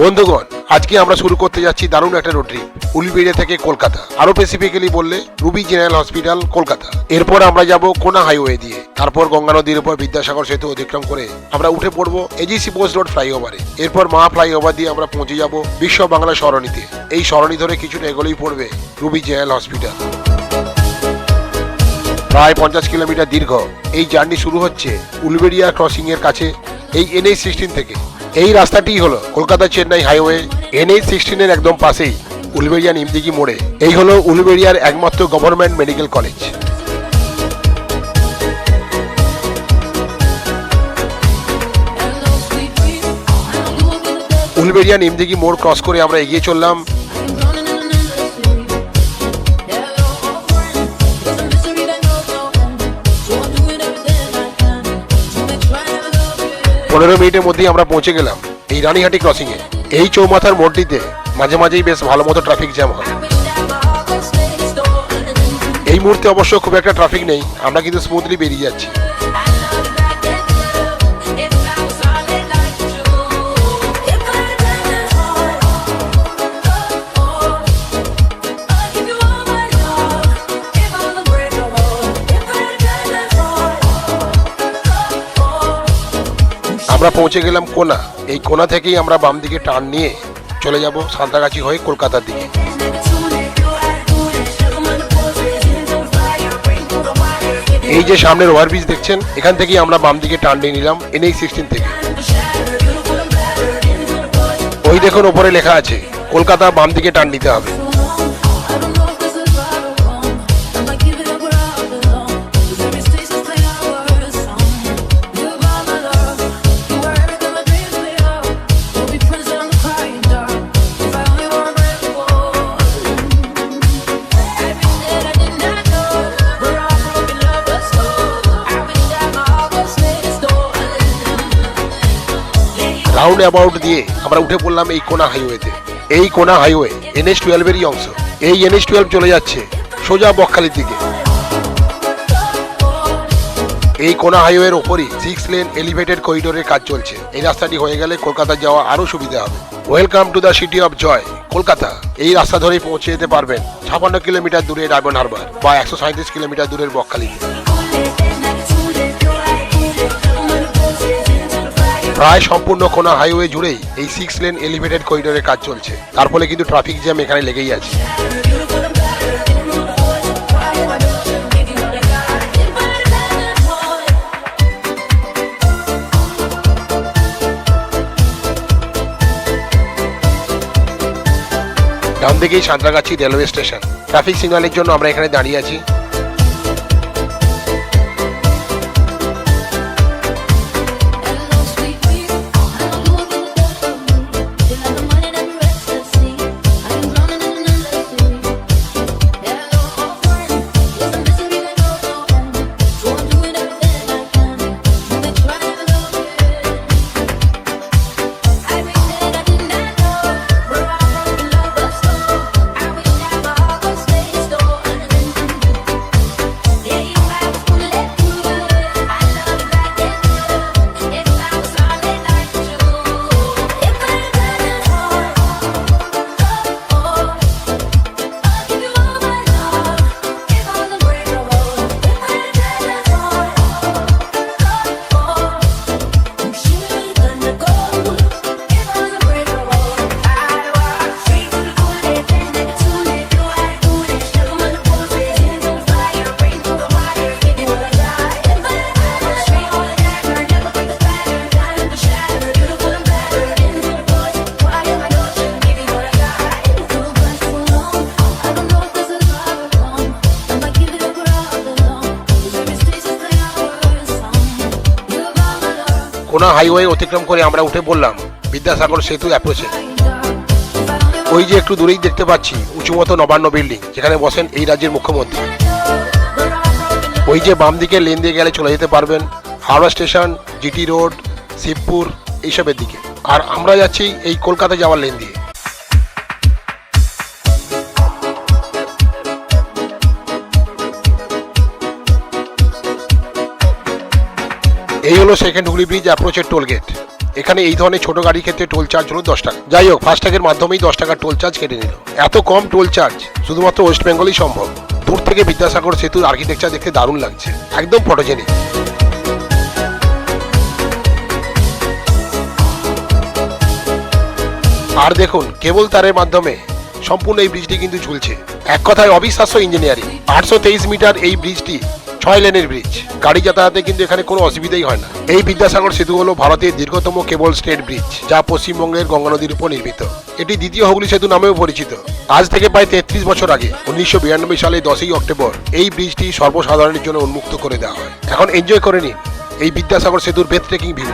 বন্ধুগণ, আজকে আমরা শুরু করতে যাচ্ছি দারুণ একটা রোড ট্রিপ উলবেড়িয়া থেকে কলকাতা। আরও স্পেসিফিক্যালি বললে, রুবি জেনারেল হসপিটাল, কলকাতা। এরপর আমরা যাব কোনা হাইওয়ে দিয়ে। তারপর গঙ্গা নদীর উপর বিদ্যাসাগর সেতু অতিক্রম করে আমরা উঠে পড়ব এজিসি পোস্ট রোড ফ্লাইওভারে এরপর মা ফ্লাইওভার দিয়ে আমরা পৌঁছে যাব বিশ্ব বাংলা সরণিতে। এই সরণি ধরে কিছুটা এগোলেই পড়বে রুবি জেনারেল হসপিটাল। প্রায় পঞ্চাশ কিলোমিটার দীর্ঘ। এই জার্নি শুরু হচ্ছে উলবেড়িয়া ক্রসিং এর কাছে, এই এনএইচ সিক্সটিন থেকে। এই রাস্তাটি হলো Kolkata Chennai highway N NH সিক্সটিনের একদম পাশেই, উলবেড়িয়া নিমদিঘি মোড়ে। এই হলো উলবেড়িয়ার একমাত্র government medical college Uluberia Nimdighi মোড় ক্রস করে আমরা এগিয়ে চললাম। পনেরো মিনিটের মধ্যেই আমরা পৌঁছে গেলাম এই রানীহাটি ক্রসিংয়ে এই চৌমাথার মোড়টিতে মাঝে মাঝেই বেশ ভালো মতো ট্রাফিক জ্যাম হয়। এই মুহূর্তে অবশ্য খুব একটা ট্রাফিক নেই, আমরা কিন্তু স্মুথলি বেরিয়ে যাচ্ছি। আমরা পৌঁছে গেলাম কোনা। এই কোনা থেকেই আমরা বাম দিকে টার্ন নিয়ে চলে যাব সাঁতরাগাছি হয়ে কলকাতার দিকে। এই যে সামনের ওভারব্রিজ দেখছেন, এখান থেকেই আমরা বাম দিকে টার্ন নিয়ে নিলাম এনএই সিক্সটিন থেকে। ওই দেখুন, ওপরে লেখা আছে, কলকাতা বাম দিকে টার্ন নিতে হবে। রাউন্ড অ্যাবাউট দিয়ে আমরা উঠে পড়লাম এই কোনা হাইওয়েতে এই কোনা হাইওয়ে এনএস টুয়েলভেরই অংশ। এই এনএস টুয়েলভ চলে যাচ্ছে সোজা বকখালির দিকে। এই কোনা হাইওয়ের ওপরই সিক্স লেন এলিভেটেড করিডোরের কাজ চলছে। এই রাস্তাটি হয়ে গেলে কলকাতা যাওয়া আরও সুবিধা হবে। Welcome to the city of joy Kolkata. এই রাস্তা ধরেই পৌঁছে যেতে পারবেন ছাপান্ন কিলোমিটার দূরে ডায়মন্ড হারবার বা একশো সাঁত্রিশ কিলোমিটার দূরের বকখালিতে। প্রায় সম্পূর্ণ কোনা হাইওয়ে জুড়েই এই সিক্স লেন এলিভেটেড করিডোরের কাজ চলছে। তার ফলে কিন্তু ট্রাফিক জ্যাম এখানে লেগেই আছে। ডান দিকেই সাঁতরাগাছি রেলওয়ে স্টেশন ট্রাফিক সিগন্যালের জন্য আমরা এখানে দাঁড়িয়ে আছি। কোনা হাইওয়ে অতিক্রম করে আমরা উঠে পড়লাম। বিদ্যাসাগর সেতু অ্যাপ্রোচে ওই যে একটু দূরেই দেখতে পাচ্ছি, উঁচুমতো নবান্ন বিল্ডিং যেখানে বসেন এই রাজ্যের মুখ্যমন্ত্রী। ওই যে বাম দিকে লেন দিয়ে গেলে চলে যেতে পারবেন, Howrah station GT road Shibpur, এইসবের দিকে। আর আমরা যাচ্ছি এই কলকাতা যাওয়ার লেন দিয়ে। এই হলো সেকেন্ড হুগলি ব্রিজ অ্যাপ্রোচের টোল গেট এখানে এই ধরনের ছোট গাড়ির ক্ষেত্রে টোল চার্জ হলো দশ টাকা। যাই হোক ফাস্ট্যাগের মাধ্যমেই দশ টাকার টোল চার্জ কেটে নিল। এত কম টোল চার্জ শুধুমাত্র ওয়েস্ট বেঙ্গলই সম্ভব। দূর থেকে বিদ্যাসাগর সেতুর আর্কিটেকচার দেখতে দারুণ লাগছে। একদম ফটোজেনিক আর দেখুন, কেবল তারের মাধ্যমে সম্পূর্ণ এই ব্রিজটি কিন্তু ঝুলছে। এক কথায় অবিশ্বাস্য ইঞ্জিনিয়ারিং আটশো তেইশ মিটার এই ব্রিজটি ছয় লেনের ব্রিজ গাড়ি যাতায়াতে কিন্তু এখানে কোনো অসুবিধাই হয় না। এই বিদ্যাসাগর সেতু হলো ভারতের দীর্ঘতম কেবল স্টেট ব্রিজ যা পশ্চিমবঙ্গের গঙ্গা নদীর উপর নির্মিত। এটি দ্বিতীয় হুগলি সেতু নামেও পরিচিত। আজ থেকে প্রায় তেত্রিশ বছর আগে, উনিশশো বিরানব্বই সালে দশই অক্টোবর, এই ব্রিজটি সর্বসাধারণের জন্য উন্মুক্ত করে দেওয়া হয়। এখন এনজয় করে নিন। এই বিদ্যাসাগর সেতুর বেথ ট্রেকিং ভিউ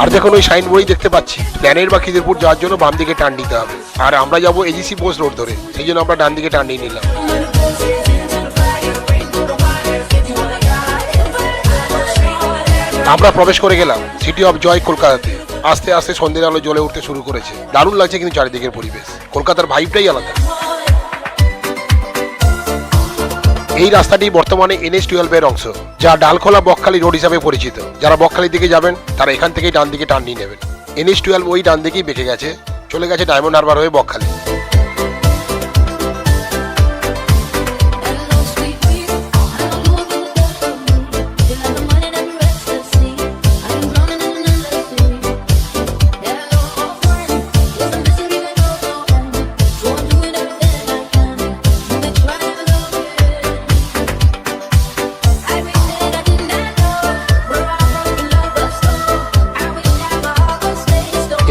আর দেখুন ওই সাইন বোর্ডই দেখতে পাচ্ছি। প্ল্যানের বা খিদিরপুর যাওয়ার জন্য বাম দিকে টান দিতে হবে। আর আমরা যাব এজিসি বোস রোড ধরে। সেই জন্য আমরা ডান দিকে টান নিয়ে নিলাম। আমরা প্রবেশ করে গেলাম সিটি অফ জয় কলকাতাতে। আস্তে আস্তে সন্ধ্যের আলো জ্বলে উঠতে শুরু করেছে। দারুণ লাগছে কিন্তু চারিদিকের পরিবেশ। কলকাতার ভাইবটাই আলাদা। এই রাস্তাটি বর্তমানে এনএস টুয়েলভের অংশ, যা ডালখোলা বকখালি রোড হিসাবে পরিচিত। যারা বকখালির দিকে যাবেন, তারা এখান থেকেই ডান দিকে টান নিয়ে নেবেন এনএস টুয়েলভ ওই ডান দিকেই বেঁকে গেছে, চলে গেছে ডায়মন্ড হারবার হয়ে বকখালি।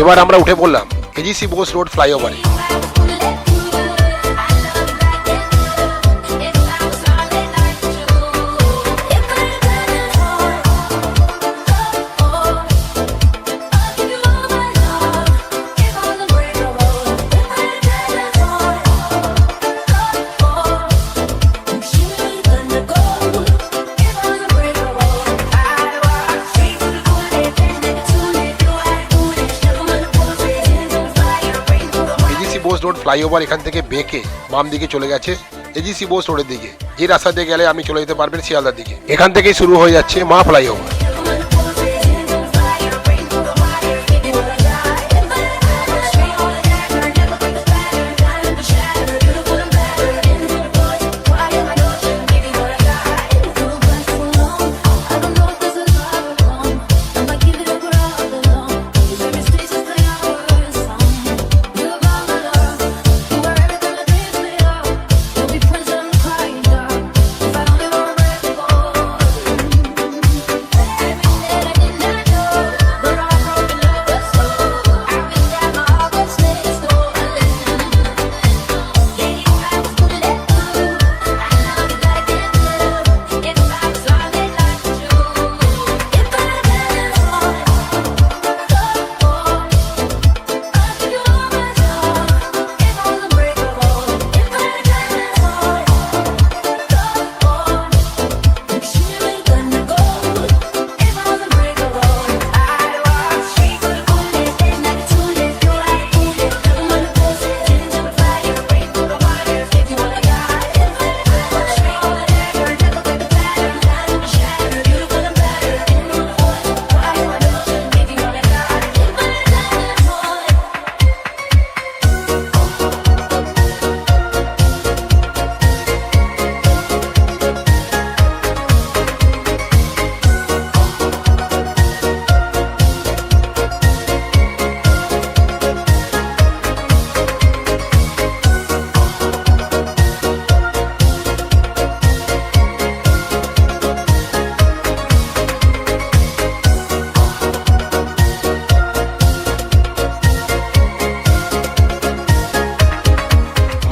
এবার আমরা উঠে পড়লাম এজিসি বোস রোড ফ্লাইওভারে রোড ফ্লাইওভার এখান থেকে বেঁকে বাম দিকে চলে গেছে, এজিসি বোস রোডের দিকে। এই রাস্তা দিয়ে গেলে আমি চলে যেতে পারবেন শিয়ালদার দিকে। এখান থেকেই শুরু হয়ে যাচ্ছে মা ফ্লাইওভার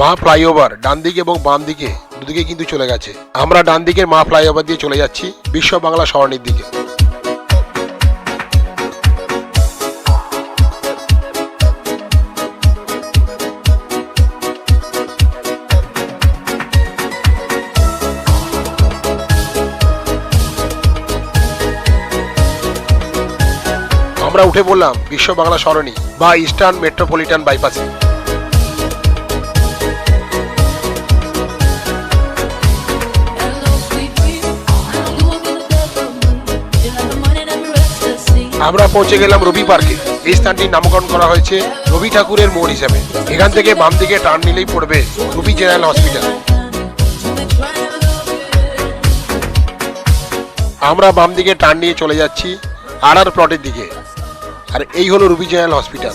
মা ফ্লাইওভার, ডান দিকে এবং বাম দিকে দুদিকে কিন্তু চলে গেছে। আমরা ডান দিকের মা ফ্লাইওভার দিয়ে চলে যাচ্ছি বিশ্ব বাংলা সরণির দিকে। আমরা উঠে পড়লাম বিশ্ব বাংলা সরণি বা ইস্টার্ন মেট্রোপলিটন বাইপাসে। আমরা পৌঁছে গেলাম রবি পার্কে। এই স্থানটির নামকরণ করা হয়েছে রবি ঠাকুরের মোড় হিসাবে। এখান থেকে বাম দিকে টার্ন নিলেই পড়বে রবি জেনারেল হসপিটাল। আমরা বাম দিকে টার্ন নিয়ে চলে যাচ্ছি আর আর প্লটের দিকে। আর এই হলো রুবি জেনারেল হসপিটাল।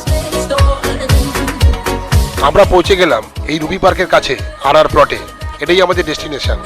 আমরা পৌঁছে গেলাম এই রুবি পার্কের কাছে আর আর প্লটে। এটাই আমাদের ডেস্টিনেশন।